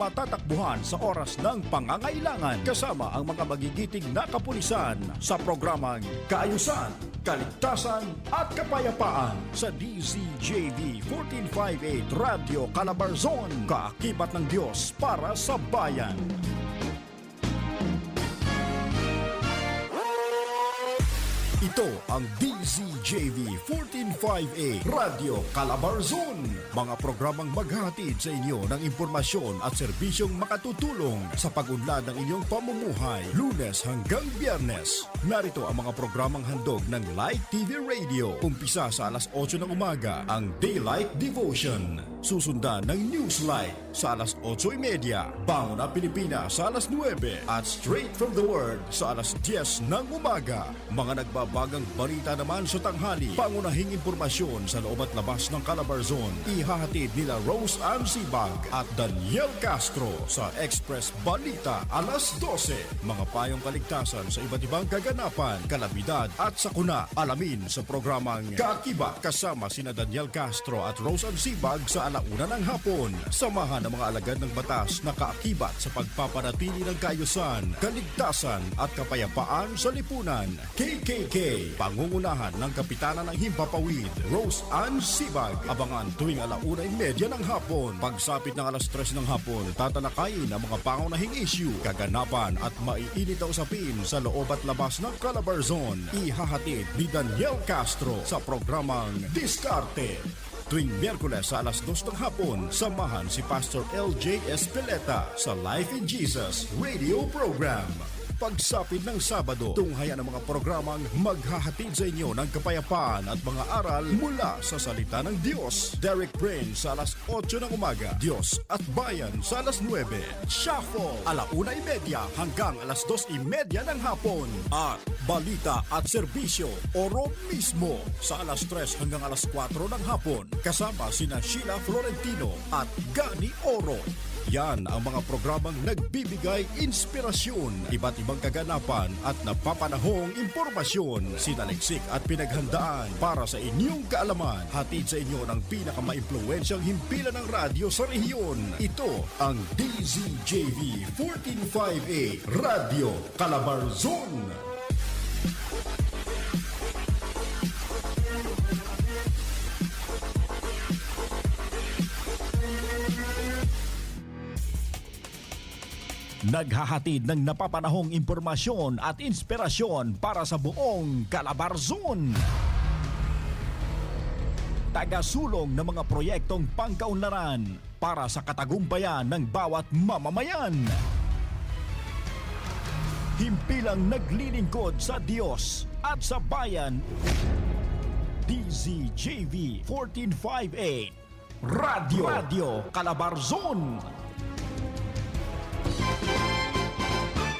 Matatakbuhan sa oras ng pangangailangan kasama ang mga magigiting na kapulisan sa programang Kaayusan, Kaligtasan at Kapayapaan sa DZJV 1458 Radio Calabarzon. Kaakibat ng Diyos para sa bayan. Ito ang DZJV 1458 Radio Calabarzon. Mga programang maghahatid sa inyo ng impormasyon at serbisyong makatutulong sa pag-unlad ng inyong pamumuhay lunes hanggang biyernes. Narito ang mga programang handog ng Light TV Radio. Umpisa sa alas 8 ng umaga ang Daylight Devotion. Susundan ng Newslight sa alas 8.30. Bango na Pilipinas sa alas 9 at Straight from the Word sa alas 10 ng umaga. Mga nagbabagang balita naman sa tanghali. Pangunahing impormasyon sa loob at labas ng Calabarzon. Ihahatid nila Rose Ann Sibag at Daniel Castro sa Express Balita alas 12. Mga payong kaligtasan sa iba't ibang kaganapan, kalabidad at sakuna. Alamin sa programang Kakiba kasama sina Daniel Castro at Rose Ann Sibag sa alauna ng hapon. Samahan ang mga alagad ng batas na kaakibat sa pagpapanatili ng kaayusan, kaligtasan at kapayapaan sa lipunan. KKK, pangungunahan ng Kapitana ng Himpapawid, Rose Ann Sibag. Abangan tuwing alauna media ng hapon. Pagsapit ng alas 3 ng hapon, tatalakayin ang mga pangunahing issue, kaganapan at maiinit na usapin sa loob at labas ng Calabarzon. Ihahatid ni Daniel Castro sa programang Diskarte. Tuwing Miyerkules sa alas 2 ng hapon, samahan si Pastor LJ Espeleta sa Life in Jesus radio program. Pagsapit ng Sabado, tunghayan ang mga programang maghahatid sa inyo ng kapayapaan at mga aral mula sa salita ng Diyos. Derek Brain sa alas 8 ng umaga, Diyos at Bayan sa alas 9. Shuffle, alauna imedya hanggang alas 2 imedya ng hapon. At balita at serbisyo, oro mismo sa alas 3 hanggang alas 4 ng hapon. Kasama sina Sheila Florentino at Gani Oro. Yan ang mga programang nagbibigay inspirasyon, iba't ibang kaganapan at napapanahong impormasyon, sinaliksik at pinaghandaan para sa inyong kaalaman. Hatid sa inyo ng pinakamaimpluwensyang himpilan ng radyo sa rehiyon. Ito ang DZJV 1458 Radio Calabarzon. Naghahatid ng napapanahong impormasyon at inspirasyon para sa buong Calabarzon. Tagasulong ng mga proyektong pangkaunlaran para sa katagumpayan ng bawat mamamayan. Himpilang naglilingkod sa Diyos at sa bayan. DZJV 1458 Radio Radio Calabarzon.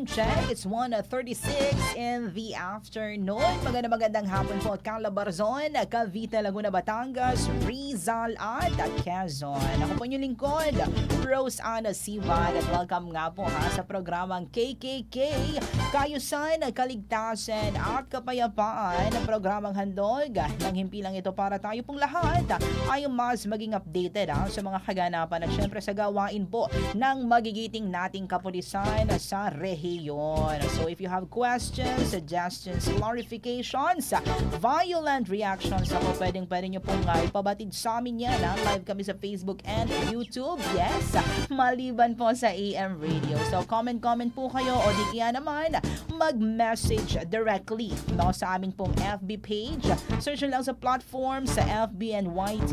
Time check, it's 1.36 in the afternoon. Maganda magandang hapon po Calabarzon, Cavite, Laguna, Batangas, Rizal at Quezon. Ako po yung lingkod, Rose Ana Sivad at welcome nga po ha sa programang KKK, Kayusan, Kaligtasan at Kapayapaan. Ang programang handog ng himpilang ito para tayo pong lahat ay mas maging updated ha, sa mga kaganapan at syempre sa gawain po ng magigiting nating kapulisan sa rehiyon. So if you have questions, suggestions, clarifications, violent reactions, ako pwedeng pwede nyo pong uh, ipabatid sa amin yan. Ha? Live kami sa Facebook and YouTube. Yes, maliban po sa AM Radio. So comment-comment po kayo o di kaya naman mag-message directly no, sa aming pong FB page. Search lang sa platform sa FB and YT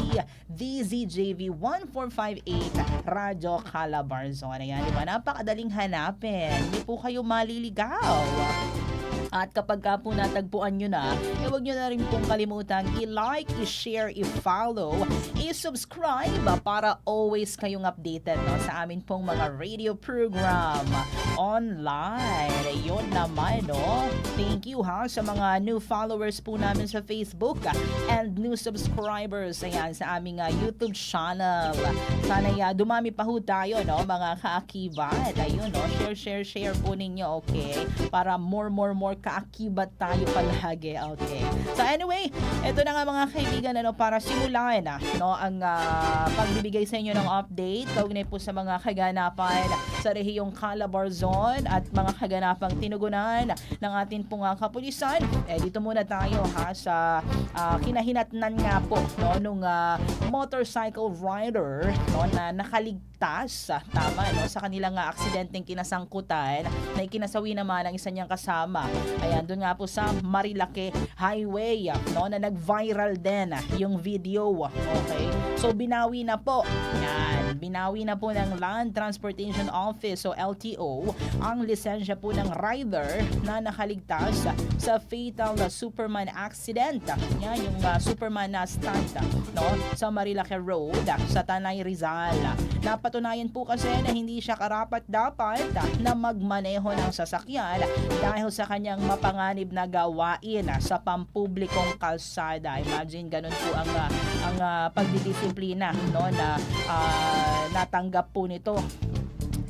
DZJV 1458 Radyo Calabarzon. Ayan, di ba? Napakadaling hanapin. Hindi po kayo maliligaw. At kapag ka po natagpuan nyo na, eh huwag nyo na rin pong kalimutan i-like, i-share, i-follow, i-subscribe para always kayong updated no, sa amin pong mga radio program online. Yun naman, no? Thank you ha sa mga new followers po namin sa Facebook and new subscribers ayan, sa aming ah, YouTube channel. Sana ya dumami pa ho tayo, no, mga kaakibat. Ayun, no, share, share, share po ninyo, okay? Para more, more, more kaakibat tayo palagi, okay? So anyway, ito na nga mga kaibigan, ano, para simulan, ah, no, ang ah, pagbibigay sa inyo ng update kaugnay po sa mga kaganapan sa rehiyong Calabarzon at mga kaganapang tinugunan ng atin pong ah, kapulisan. Eh, dito muna tayo ha sa ah, kinahinatnan nga po no, nung ah, motorcycle rider no, na nakaligtas ah, tama no, sa kanilang ah, aksidenteng kinasangkutan na ikinasawi naman ng isa niyang kasama. Ayan, doon nga po sa Marilake Highway no, na nag-viral din ah, yung video. Okay? So, binawi na po. Yan, binawi na po ng Land Transportation Office o LTO ang lisensya po ng rider na nakaligtas sa fatal na Superman accident. Yan, yung ah, Superman na stunt no, sa Marilake Road sa Tanay Rizal. Napatunayan po kasi na hindi siya karapat-dapat na magmaneho ng sasakyan dahil sa kanyang mapanganib na gawain sa pampublikong kalsada. Imagine ganun po ang ah, ang ah, pagdidisiplina no na ah, natanggap po nito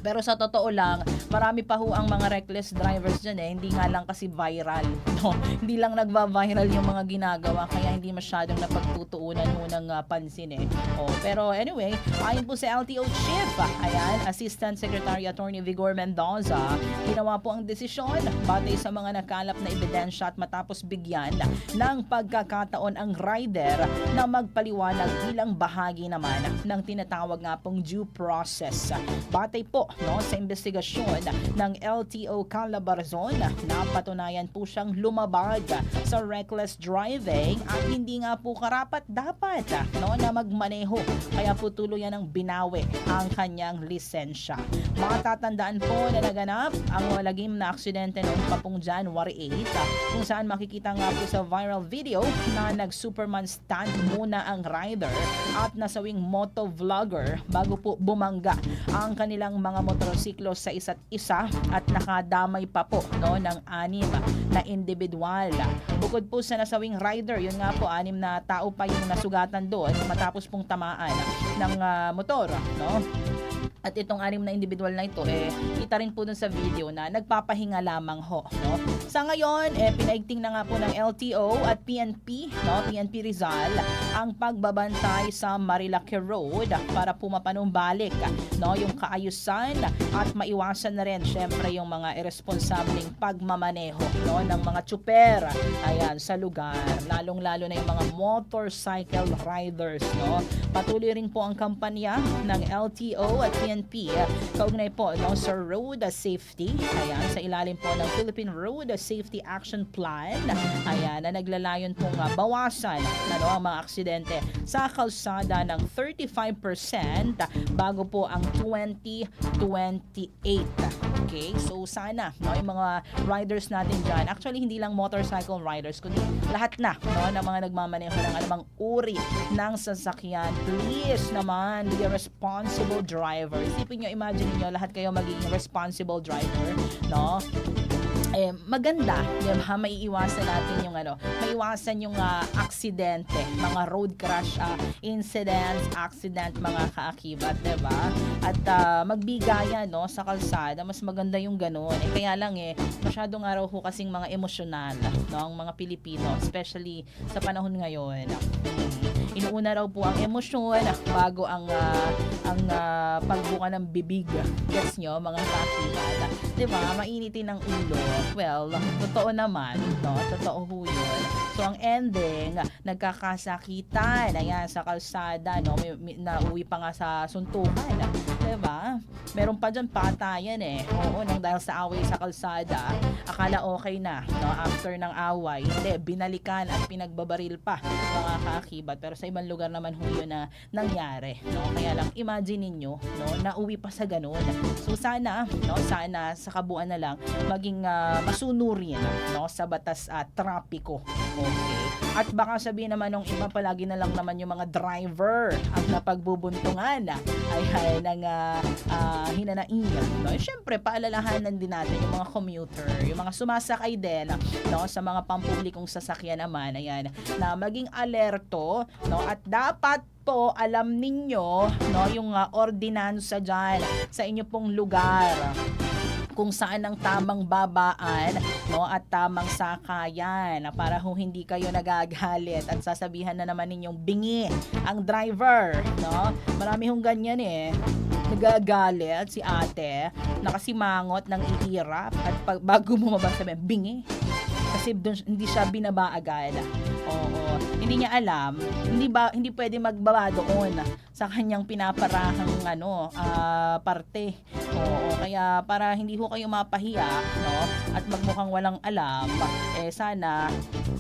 pero sa totoo lang, marami pa ho ang mga reckless drivers dyan eh. Hindi nga lang kasi viral. No? Hindi lang nagva-viral yung mga ginagawa kaya hindi masyadong napagtutuunan ho ng ah, pansin eh. Oh, pero anyway, ayon po sa LTO Chief, ayan, Assistant Secretary Attorney Vigor Mendoza, ginawa po ang desisyon batay sa mga nakalap na ebidensya at matapos bigyan ng pagkakataon ang rider na magpaliwanag bilang bahagi naman ng tinatawag nga pong due process. Batay po no, sa investigasyon ng LTO Calabarzon, napatunayan po siyang lumabag sa reckless driving at hindi nga po karapat dapat no, na magmaneho. Kaya po tuluyan ng binawi ang kanyang lisensya. Matatandaan po na naganap ang malagim na aksidente noong pa pong January 8 kung saan makikita nga po sa viral video na nag-Superman stand muna ang rider at nasawing motovlogger bago po bumangga ang kanilang mga motorsiklo sa isa't isa at nakadamay pa po no, ng anim na individual. Bukod po sa nasawing rider, yun nga po, anim na tao pa yung nasugatan doon matapos pong tamaan ng ah, motor. No? At itong anim na individual na ito, eh, kita rin po dun sa video na nagpapahinga lamang ho. No? Sa ngayon, eh, pinaigting na nga po ng LTO at PNP, no? PNP Rizal, ang pagbabantay sa Marilake Road para po mapanumbalik no? yung kaayusan at maiwasan na rin syempre yung mga irresponsableng pagmamaneho no? ng mga tsuper ayan, sa lugar. Lalong-lalo na yung mga motorcycle riders. No? Patuloy rin po ang kampanya ng LTO at PNP kaugnay po no, sa road safety. Ayan, sa ilalim po ng Philippine Road Safety Action Plan. Ayan, na naglalayon pong uh, bawasan ano, ang mga aksidente sa kalsada ng 35% bago po ang 2028. Okay, so sana no, yung mga riders natin dyan, actually hindi lang motorcycle riders, kundi lahat na no, ng mga nagmamaneho ng anumang uri ng sasakyan. Please naman, be a responsible driver. Isipin nyo, imagine nyo, lahat kayo magiging responsible driver, no? Eh, maganda, di ba? Maiiwasan natin yung ano, maiwasan yung ah, aksidente, mga road crash ah, incidents, accident, mga kaakibat, di ba? At ah, magbigayan, no, sa kalsada, mas maganda yung ganun. Eh, kaya lang eh, masyado nga raw ho kasing mga emosyonal, no, ang mga Pilipino, especially sa panahon ngayon. Inuuna raw po ang emosyon bago ang ah, ang ah, pagbuka ng bibig. Gets nyo, mga kaakibat. Di ba? Mainitin ang ulo. Well, totoo naman, no? Totoo ho yun. So ang ending, nagkakasakitan, ayan, sa kalsada, no? May, may, nauwi pa nga sa suntukan. Diba? Meron pa dyan patayan eh. Oo, nang dahil sa away sa kalsada, akala okay na, no? After ng away, hindi, binalikan at pinagbabaril pa mga kaakibat. Pero sa ibang lugar naman ho yun na nangyari, no? Kaya lang, imagine ninyo, no? Nauwi pa sa ganun. So sana, no? Sana sa kabuuan na lang, maging ah, masunurin, no? Sa batas at trapiko. Okay. At baka sabihin naman ng iba palagi na lang naman yung mga driver ang napagbubuntungan ay ay ng uh, uh, hinanaing. No? Siyempre, paalalahanan din natin yung mga commuter, yung mga sumasakay din no? sa mga pampublikong sasakyan naman, ayan, na maging alerto no? at dapat po alam ninyo no yung uh, ordinansa diyan sa inyo pong lugar kung saan ang tamang babaan no at tamang sakayan para ho hindi kayo nagagalit at sasabihan na naman ninyong bingi ang driver no? Marami hong ganyan eh. Nagagalit si ate nakasimangot ng ihirap at pag, bago mo mabasabi bingi. Kasi dun, hindi siya binaba agad oo hindi niya alam hindi ba hindi pwede magbaba doon sa kanyang pinaparahang ano ah, parte. Oo kaya para hindi ho kayo mapahiya no at magmukhang walang alam eh sana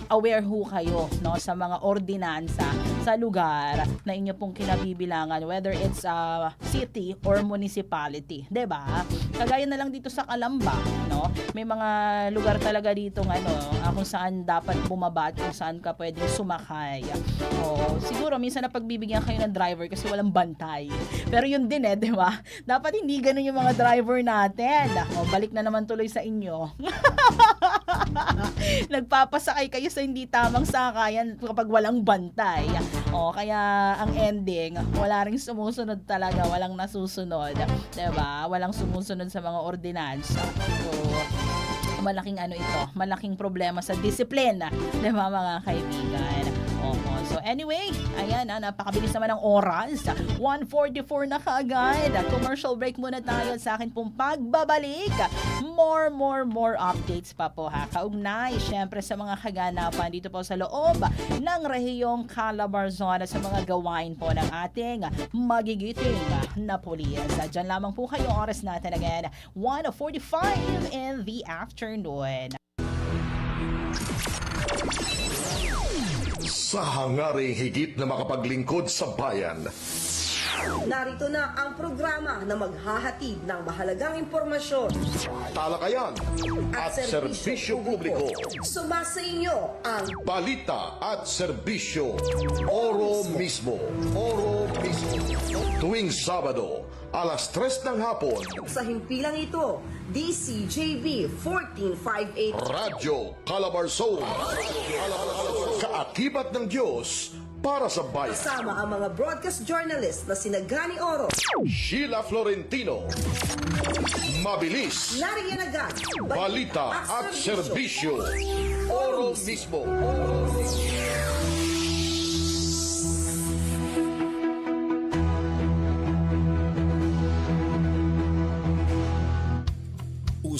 aware ho kayo no sa mga ordinansa sa lugar na inyo pong kinabibilangan whether it's a city or municipality 'di ba? Kagaya na lang dito sa Kalamba no? May mga lugar talaga dito ng ano ah, kung saan dapat bumaba at kung saan ka pwedeng sumakay. Oh siguro minsan na pagbibigyan kayo ng driver kasi walang bantay. Pero yun din eh 'di ba? Dapat hindi ganun yung mga driver natin. Oh, balik na naman tuloy sa inyo nagpapasakay kayo sa hindi tamang sakayan kapag walang bantay. O, kaya ang ending, wala ring sumusunod talaga, walang nasusunod. ba? Walang sumusunod sa mga ordinansa. So, malaking ano ito, malaking problema sa discipline, 'di ba mga kaibigan? Oo. So anyway, ayan na, napakabilis naman ng oras. 1.44 na kaagad. Commercial break muna tayo sa akin pong pagbabalik. More, more, more updates pa po ha. Kaugnay, syempre sa mga kaganapan dito po sa loob ng rehiyong Calabarzon at sa mga gawain po ng ating magigiting na pulis. Diyan lamang po kayo oras natin again. 1.45 in the afternoon. Sa hangaring higit na makapaglingkod sa bayan, Narito na ang programa na maghahatid ng mahalagang impormasyon. Talakayan at serbisyo publiko, Sumasa inyo ang balita at serbisyo, oro mismo, oro mismo. Tuwing Sabado, alas 3 ng hapon, sa himpilang ito, DCJB 1458 Radyo Calabarzon. Kaakibat ng Diyos para sa bayan. kasama ang mga broadcast journalist na sina Gani Oro, Sheila Florentino. Mabilis. Nariyan agad, Balita at serbisyo. Oro mismo.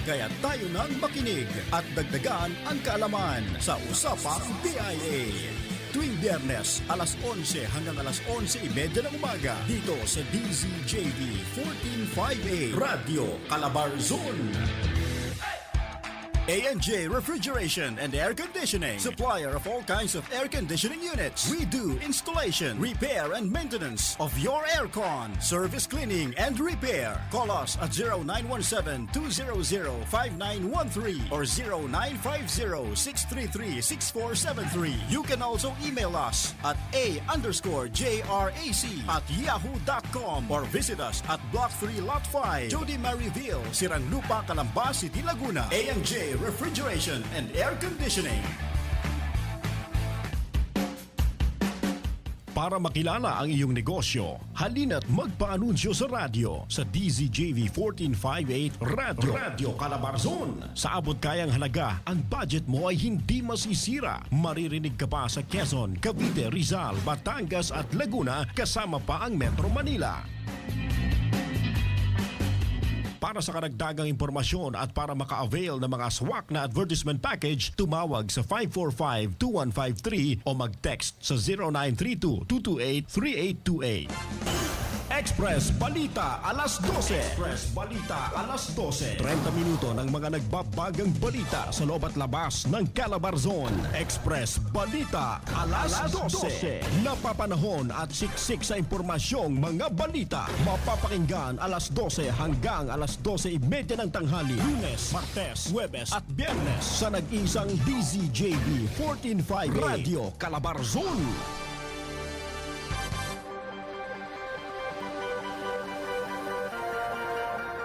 Kaya tayo nang makinig at dagdagan ang kaalaman sa Usapang PIA. Tuwing biyernes, alas 11 hanggang alas 11.30 ng umaga dito sa DZJV 1458 Radio Calabarzon. A&J Refrigeration and Air Conditioning, supplier of all kinds of air conditioning units. We do installation, repair, and maintenance of your aircon, service cleaning, and repair. Call us at 0917-200-5913 or 0950-633-6473. You can also email us at a underscore JRAC at yahoo.com or visit us at Block 3 Lot 5, Jody Maryville, Siranlupa, Calamba City, Laguna. A&J Refrigeration and Air Conditioning. Para makilala ang iyong negosyo, halina't magpaanunsyo sa radyo sa DZJV 1458 Radio, Radio Calabarzon. Sa abot kayang halaga, ang budget mo ay hindi masisira. Maririnig ka pa sa Quezon, Cavite, Rizal, Batangas at Laguna kasama pa ang Metro Manila. Para sa karagdagang impormasyon at para maka-avail ng mga swak na advertisement package, tumawag sa 545-2153 o mag-text sa 0932-228-3828. Express Balita alas 12. Express Balita alas 12. 30 minuto ng mga nagbabagang balita sa loob at labas ng Calabarzon. Express Balita alas 12. Napapanahon at siksik sa impormasyong mga balita. Mapapakinggan alas 12 hanggang alas 12.30 ng tanghali. Lunes, Martes, Huwebes at Biyernes sa nag-isang DZJB 1458 Radio Calabarzon.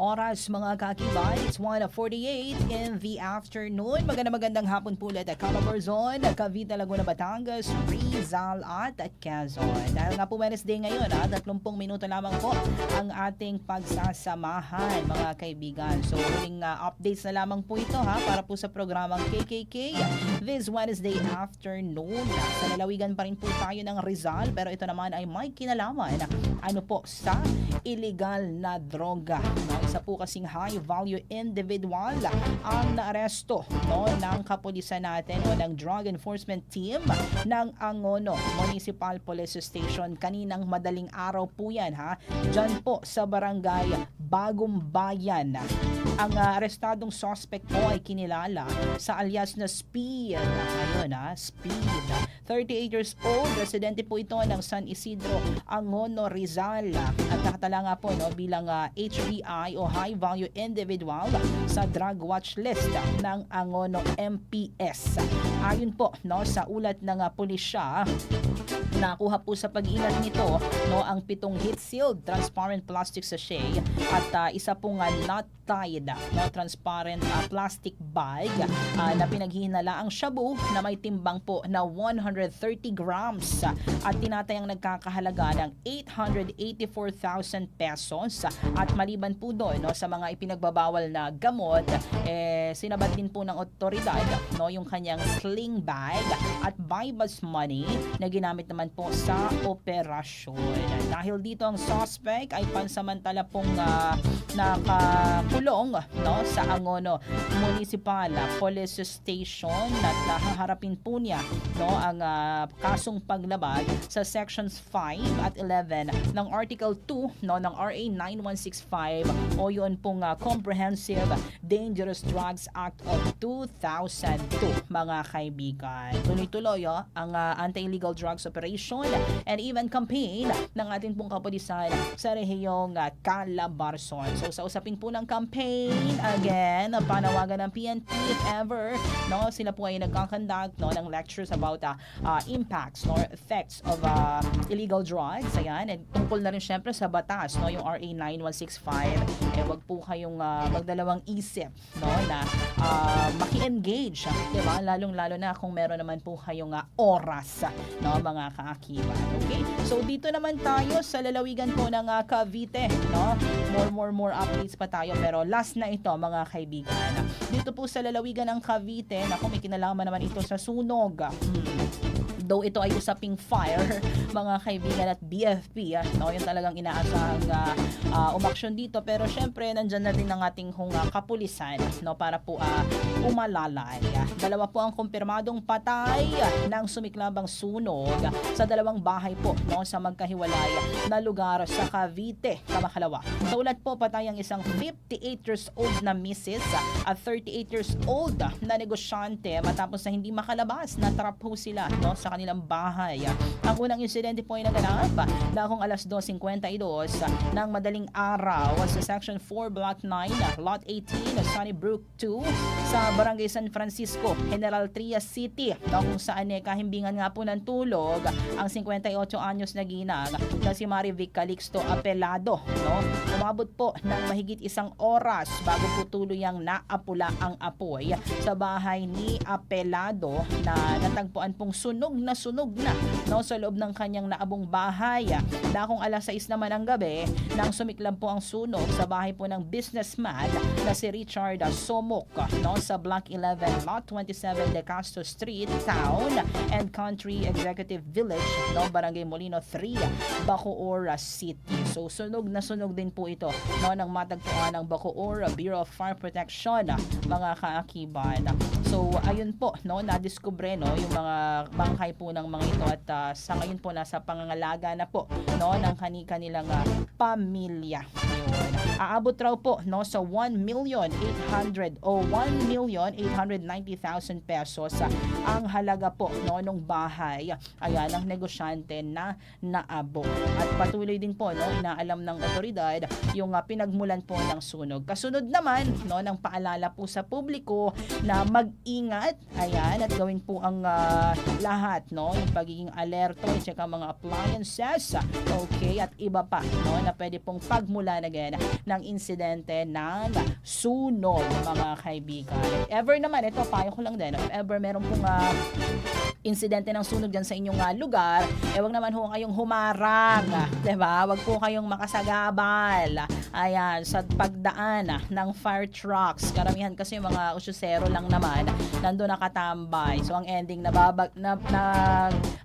oras mga kakibay. It's 1.48 in the afternoon. Maganda magandang hapon po ulit at Calabarzon, Cavite, Laguna, Batangas, Rizal at Quezon. Dahil nga po Wednesday ngayon, ha, 30 minuto lamang po ang ating pagsasamahan mga kaibigan. So, huling uh, updates na lamang po ito ha para po sa programang KKK this Wednesday afternoon. Sa lalawigan pa rin po tayo ng Rizal pero ito naman ay may kinalaman ano po sa illegal na droga. No, isa po kasing high value individual ang naaresto no, ng kapulisan natin o ng drug enforcement team ng Angono Municipal Police Station. Kaninang madaling araw po yan ha? Dyan po sa barangay Bagong Bayan. Ang uh, arestadong suspect po ay kinilala sa alias na Speed. Ayun ha? Speed. 38 years old residente po ito ng San Isidro Angono Rizal. At nakatala nga po no, bilang uh, HVI o high value individual sa drug watch list ng Angono MPS. Ayon po no sa ulat ng uh, pulisya, nakuha po sa pag-ilat nito no ang pitong heat sealed transparent plastic sachet at uh, isa pong uh, not tied no transparent uh, plastic bag uh, na pinaghihinala ang shabu na may timbang po na 130 grams at tinatayang nagkakahalaga ng 884,000 pesos. At maliban po doon no sa mga ipinagbabawal na gamot eh sinabat din po ng otoridad no yung kanyang sling bag at buy money na ginamit naman po sa operasyon. Dahil dito ang suspect ay pansamantala pong uh, nakakulong no sa Angono Municipal Police Station at haharapin po niya no ang uh, kasong paglabag sa sections 5 at 11 ng Article 2 no ng RA 9165 o yun pong uh, Comprehensive Dangerous Drugs Act of 2002 mga kaibigan. Tuloy-tuloy oh, ang uh, anti-illegal drugs operation and even campaign ng ating pong kapulisan sa rehiyong uh, Calabarzon. So sa usapin po ng campaign, again, panawagan ng PNP if ever, no, sila po ay nagkakandak no, ng lectures about uh, uh, impacts or effects of uh, illegal drugs. Ayan, and tungkol na rin syempre sa batas, no, yung RA 9165. Eh, wag po kayong uh, magdalawang isip, no, na uh, maki-engage, di ba? Lalong-lalo na kung meron naman po kayong uh, oras, no, mga kaakibat. Okay? So, dito naman tayo sa lalawigan po ng uh, Cavite, no? More, more, more updates pa tayo. Pero last na ito, mga kaibigan. Dito po sa lalawigan ng Cavite, naku, may kinalaman naman ito sa sunog. Hmm though ito ay usaping fire, mga kaibigan at BFP, ah, no, yung talagang inaasahang uh, uh, umaksyon dito. Pero syempre, nandyan na din ang ating hong uh, kapulisan no, para po uh, umalalay. Dalawa po ang kumpirmadong patay ng sumiklabang sunog sa dalawang bahay po no, sa magkahiwalay na lugar sa Cavite, Kamakalawa. Sa ulat po, patay ang isang 58 years old na misis at 38 years old na negosyante matapos na hindi makalabas na trap po sila no, sa kanilang bahay. Ang unang insidente po ay naganap dakong alas 2.52 ng madaling araw sa Section 4 Block 9, Lot 18, Sunnybrook 2 sa Barangay San Francisco, General Trias City na kung saan eh, kahimbingan nga po ng tulog ang 58 anyos na ginang na si Marivic Calixto Apelado. No? Umabot po ng mahigit isang oras bago po tuluyang naapula ang apoy sa bahay ni Apelado na natagpuan pong sunog na sunog na no, sa loob ng kanyang naabong bahay. Dakong alas 6 naman ng gabi nang sumiklab po ang sunog sa bahay po ng businessman na si Richard Somok no, sa Block 11, Lot 27 De Castro Street, Town and Country Executive Village, no, Barangay Molino 3, Bacoor City. So sunog na sunog din po ito no, ng matagpuan ng Bacoor Bureau of Fire Protection, mga kaakiban. So ayun po, no, nadiskubre no, yung mga bangkay po ng mga ito at ah, sa ngayon po nasa pangangalaga na po no, ng kani-kanilang ah, pamilya. Aabot raw po no, sa 1 million 800 o 1 million 890,000 pesos ah, ang halaga po no, nung bahay. Ayan, ang negosyante na naabot. At patuloy din po, no, inaalam ng otoridad yung ah, pinagmulan po ng sunog. Kasunod naman, no, ng paalala po sa publiko na mag-ingat, ayan, at gawin po ang ah, lahat, no, yung pagiging alerto, check ang mga appliances, okay, at iba pa, no, na pwede pong pagmulan again ng insidente ng sunog, mga kaibigan. If ever naman, ito, payo ko lang din, if ever meron pong ah, insidente ng sunog dyan sa inyong ah, lugar, eh wag naman ho kayong humarang, ba? Wag po kayong makasagabal. Ayan, sa pagdaan ah, ng fire trucks. Karamihan kasi yung mga usyusero lang naman nandoon nakatambay. So ang ending nababag na, na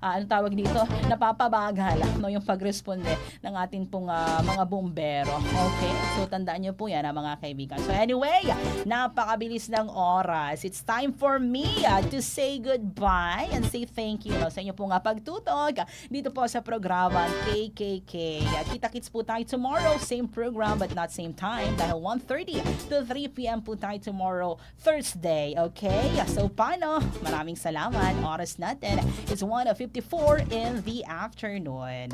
ah, ano tawag dito? Napapabagal no yung pagresponde ng ating pong ah, mga bumbero. Okay? So tandaan niyo po 'yan ah, mga kaibigan. So anyway, napakabilis ng oras. It's time for me ah, to say goodbye and say thank you no, sa inyo pong ah, pagtutog ah, dito po sa programa KKK. Kita-kits po tayo tomorrow, same program but not same time dahil 1.30 to 3 p.m. po tayo tomorrow, Thursday. Okay? So paano? Maraming salamat. Oras natin is 1.54 in the afternoon.